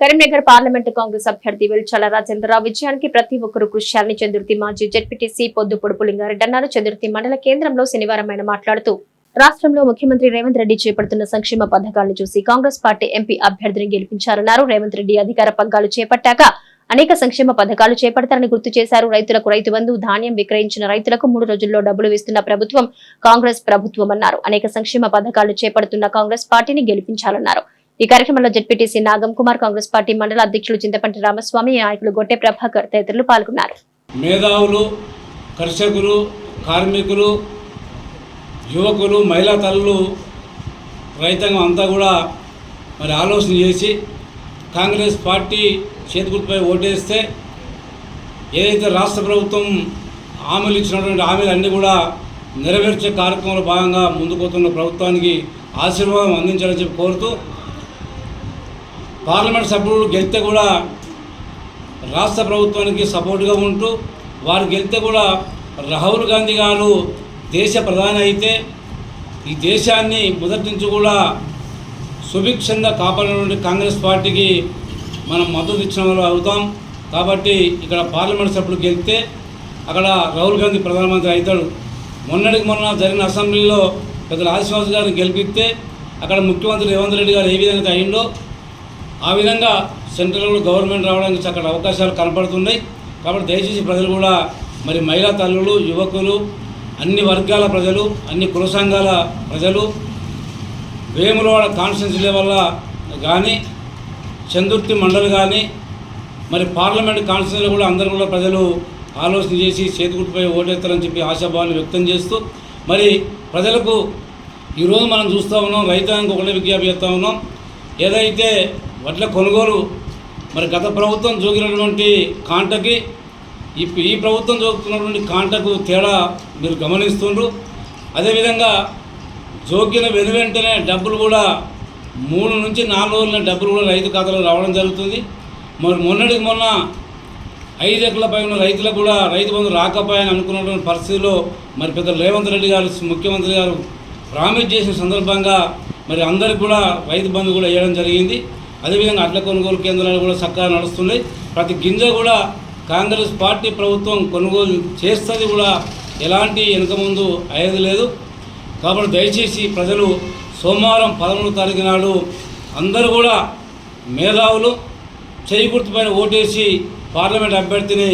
Karimnagar parliament Congress అభ్యర్థి వెల్చాల రాజేంద్రరావు విజయానికి ప్రతి ఒక్కరూ కృషి చేయాలని చంద్రుతి మాజీ జడ్పీటీసీ పొద్దు పొడుపు లింగారెడ్డి అన్నారు. చంద్రుతి మండల కేంద్రంలో శనివారం ఆయన మాట్లాడుతూ రాష్ట్రంలో ముఖ్యమంత్రి రేవంత్ రెడ్డి చేపడుతున్న సంక్షేమ పథకాలను చూసి కాంగ్రెస్ పార్టీ ఎంపీ అభ్యర్థిని గెలిపించారన్నారు. రేవంత్ రెడ్డి అధికార పగ్గాలు చేపట్టాక అనేక సంక్షేమ పథకాలు చేపడతారని గుర్తు చేశారు. రైతులకు రైతు బంధు ధాన్యం విక్రయించిన రైతులకు మూడు రోజుల్లో డబ్బులు ఇస్తున్న ప్రభుత్వం కాంగ్రెస్ ప్రభుత్వం అన్నారు. అనేక సంక్షేమ పథకాలు చేపడుతున్న కాంగ్రెస్ పార్టీని గెలిపించాలన్నారు. ఈ కార్యక్రమంలో ZPTC Nagam Kumar Congress party మండల అధ్యక్షులు చింతపంటి రామస్వామి నాయకులు గొట్టె ప్రభాకర్ తదితరులు పాల్గొన్నారు. మేధావులు కర్షకులు కార్మికులు యువకులు మహిళా తల్లులు రైతాంగం అంతా కూడా మరి ఆలోచన చేసి కాంగ్రెస్ పార్టీ చేతిగుర్తుపై ఓటేస్తే ఏదైతే రాష్ట్ర ప్రభుత్వం హామీలు ఇచ్చినటువంటి హామీలు అన్నీ కూడా నెరవేర్చే కార్యక్రమంలో భాగంగా ముందుకు పోతున్న ప్రభుత్వానికి ఆశీర్వాదం అందించాలని చెప్పి కోరుతూ పార్లమెంట్ సభ్యులు గెలిస్తే కూడా రాష్ట్ర ప్రభుత్వానికి సపోర్ట్గా ఉంటూ వారు గెలిస్తే కూడా రాహుల్ గాంధీ గారు దేశ ప్రధాని అయితే ఈ దేశాన్ని మొదటి నుంచి కూడా సుభిక్షంగా కాపాడినటువంటి కాంగ్రెస్ పార్టీకి మనం మద్దతు ఇచ్చిన వాళ్ళు అవుతాం. కాబట్టి ఇక్కడ పార్లమెంట్ సభ్యులు గెలిస్తే అక్కడ రాహుల్ గాంధీ ప్రధానమంత్రి అవుతాడు. మొన్నటికి మొన్న జరిగిన అసెంబ్లీలో పెద్దల ఆదిశ్వాస్ గారిని గెలిపిస్తే అక్కడ ముఖ్యమంత్రి రేవంత్ రెడ్డి గారు ఏ విధంగా అయిందో ఆ విధంగా సెంట్రల్ గవర్నమెంట్ రావడానికి చక్కటి అవకాశాలు కనపడుతున్నాయి. కాబట్టి దయచేసి ప్రజలు కూడా మరి మహిళా తల్లులు యువకులు అన్ని వర్గాల ప్రజలు అన్ని కుల సంఘాల ప్రజలు వేములవాడ కాన్స్టిట్యూన్సీ వల్ల కానీ చందుర్తి మండలి కానీ మరి పార్లమెంట్ కాన్స్టిట్యూన్సీలో కూడా అందరూ కూడా ప్రజలు ఆలోచన చేసి చేతిగుట్టుపై ఓటేస్తారని చెప్పి ఆశాభావాలు వ్యక్తం చేస్తూ మరి ప్రజలకు ఈరోజు మనం చూస్తూ ఉన్నాం రైతాంగం ఒకటే విజ్ఞాపి చేస్తూ ఉన్నాం. ఏదైతే వడ్ల కొనుగోలు. మరి గత ప్రభుత్వం జోగినటువంటి కాంటకి ఈ ఈ ప్రభుత్వం జోగుతున్నటువంటి కాంటకు తేడా మీరు గమనిస్తుండ్రు. అదేవిధంగా జోకిన వెను వెంటనే డబ్బులు కూడా మూడు నుంచి నాలుగు రోజుల డబ్బులు కూడా రైతు ఖాతాలో రావడం జరుగుతుంది. మరి మొన్నటికి మొన్న ఐదు ఎకరాల ఉన్న రైతులకు కూడా రైతు బంధు రాకపోయాయని అనుకున్నటువంటి పరిస్థితిలో మరి పెద్ద రేవంత్ రెడ్డి గారు ముఖ్యమంత్రి గారు ప్రామిస్ చేసిన సందర్భంగా మరి అందరికి కూడా రైతు బంధు కూడా వేయడం జరిగింది. అదేవిధంగా అట్ల కొనుగోలు కేంద్రాలు కూడా చక్కగా నడుస్తున్నాయి. ప్రతి గింజ కూడా కాంగ్రెస్ పార్టీ ప్రభుత్వం కొనుగోలు చేస్తుంది కూడా ఎలాంటి వెనుక ముందు అయ్యేది లేదు. కాబట్టి దయచేసి ప్రజలు సోమవారం పదమూడు తారీఖు నాడు అందరూ కూడా మేధావులు చేయి గుర్తుపైన ఓటేసి పార్లమెంట్ అభ్యర్థిని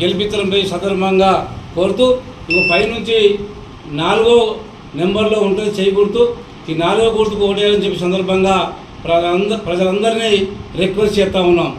గెలిపించడంపై సందర్భంగా కోరుతూ ఇక పైనుంచి నాలుగో నెంబర్లో ఉంటుంది చేయి గుర్తు. ఈ నాలుగో గుర్తుకు ఓటేయాలని చెప్పి సందర్భంగా ప్రజలంద ప్రజలందరినీ రిక్వెస్ట్ చేస్తూ ఉన్నాం.